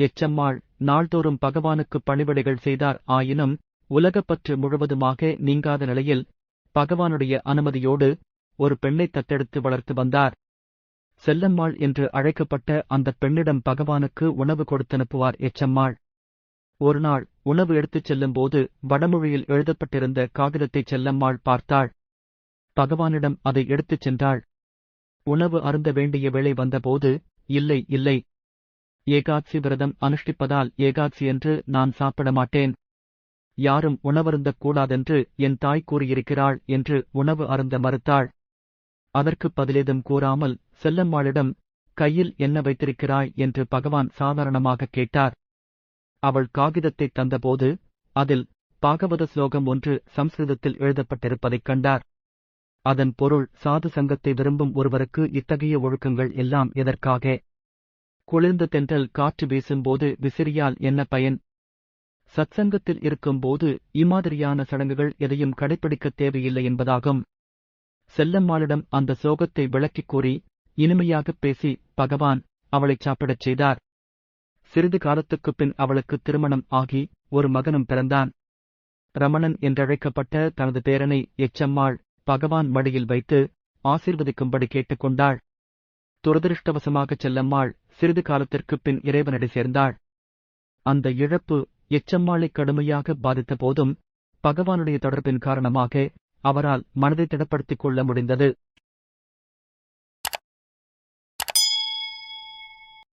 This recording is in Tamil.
எச்சம்மாள் நாள்தோறும் பகவானுக்கு பணிவிடைகள் செய்தார். ஆயினும் உலகப்பற்று முழுவதுமாக நீங்காத நிலையில் பகவானுடைய அனுமதியோடு ஒரு பெண்ணை தத்தெடுத்து வளர்த்து வந்தார். செல்லம்மாள் என்று அழைக்கப்பட்ட அந்த பெண்ணிடம் பகவானுக்கு உணவு கொடுத்தனுப்புவார் எச்சம்மாள். ஒருநாள் உணவு எடுத்துச் செல்லும்போது வடமொழியில் எழுதப்பட்டிருந்த காகிதத்தை செல்லம்மாள் பார்த்தாள். பகவானிடம் அதை எடுத்துச் சென்றாள். உணவு அருந்த வேண்டிய வேளை வந்தபோது இல்லை இல்லை ஏகாட்சி விரதம் அனுஷ்டிப்பதால் ஏகாட்சி என்று நான் சாப்பிட மாட்டேன் யாரும் உணவருந்தக் கூடாதென்று என் தாய் கூறியிருக்கிறாள் என்று உணவு அருந்த மறுத்தாள். அதற்குப் பதிலேதும் கூறாமல் செல்லம்மாளிடம் கையில் என்ன வைத்திருக்கிறாய்? என்று பகவான் சாதாரணமாக கேட்டார். அவள் காகிதத்தை தந்தபோது அதில் பாகவத ஸ்லோகம் ஒன்று சம்ஸ்கிருதத்தில் எழுதப்பட்டிருப்பதைக் கண்டார். அதன் பொருள் சாது சங்கத்தை விரும்பும் ஒருவருக்கு இத்தகைய ஒழுக்கங்கள் எல்லாம் எதற்காக? குளிர்ந்த தென்றல் காற்று வீசும்போது விசிறியால் என்ன பயன்? சத்சங்கத்தில் இருக்கும்போது இம்மாதிரியான சடங்குகள் எதையும் கடைப்பிடிக்கத் தேவையில்லை என்பதாகும். செல்லம்மாளிடம் அந்த சோகத்தை விளக்கிக் கூறி இனிமையாகப் பேசி பகவான் அவளைச் சாப்பிடச் செய்தார். சிறிது காலத்துக்குப் பின் அவளுக்கு திருமணம் ஆகி ஒரு மகனும் பிறந்தான். ரமணன் என்றழைக்கப்பட்ட தனது பேரனை எச்சம்மாள் பகவான் மடியில் வைத்து ஆசீர்வதிக்கும்படி கேட்டுக்கொண்டாள். துரதிருஷ்டவசமாகச் செல்லம்மாள் சிறிது காலத்திற்குப் பின் இறைவனடி சேர்ந்தாள். அந்த இழப்பு எச்சம்மாளை கடுமையாக பாதித்த போதும் பகவானுடைய தொடர்பின் காரணமாக அவரால் மனதை திடப்படுத்திக் கொள்ள முடிந்தது.